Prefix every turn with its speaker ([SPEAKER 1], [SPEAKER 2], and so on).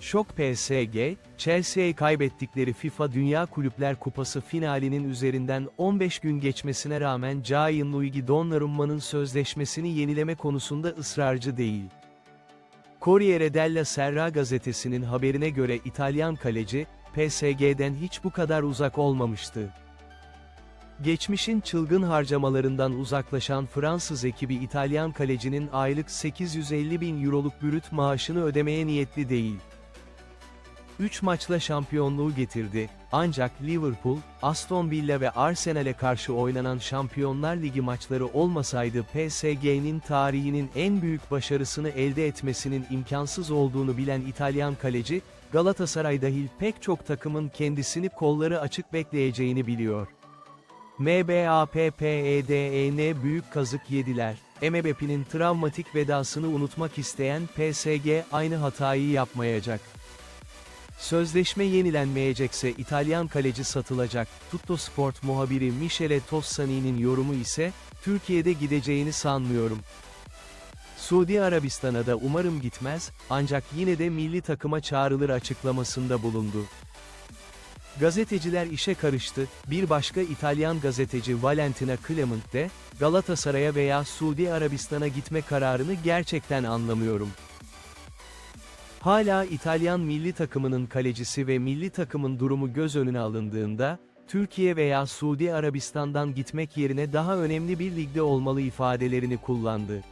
[SPEAKER 1] Şok PSG, Chelsea'ye kaybettikleri FIFA Dünya Kulüpler Kupası finalinin üzerinden 15 gün geçmesine rağmen Gianluigi Donnarumma'nın sözleşmesini yenileme konusunda ısrarcı değil. Corriere della Sera gazetesinin haberine göre İtalyan kaleci, PSG'den hiç bu kadar uzak olmamıştı. Geçmişin çılgın harcamalarından uzaklaşan Fransız ekibi İtalyan kalecinin aylık 850 bin euroluk brüt maaşını ödemeye niyetli değil. 3 maçla şampiyonluğu getirdi, ancak Liverpool, Aston Villa ve Arsenal'e karşı oynanan Şampiyonlar Ligi maçları olmasaydı PSG'nin tarihinin en büyük başarısını elde etmesinin imkansız olduğunu bilen İtalyan kaleci, Galatasaray dahil pek çok takımın kendisini kolları açık bekleyeceğini biliyor. MBAPPEDEN büyük kazık yediler. Mbappe'nin travmatik vedasını unutmak isteyen PSG aynı hatayı yapmayacak. Sözleşme yenilenmeyecekse İtalyan kaleci satılacak. Tutto Sport muhabiri Michele Tossani'nin yorumu ise, Türkiye'de gideceğini sanmıyorum. Suudi Arabistan'a da umarım gitmez, ancak yine de milli takıma çağrılır açıklamasında bulundu. Gazeteciler işe karıştı, bir başka İtalyan gazeteci Valentina Clement de, Galatasaray'a veya Suudi Arabistan'a gitme kararını gerçekten anlamıyorum. Hala İtalyan milli takımının kalecisi ve milli takımın durumu göz önüne alındığında, Türkiye veya Suudi Arabistan'dan gitmek yerine daha önemli bir ligde olmalı ifadelerini kullandı.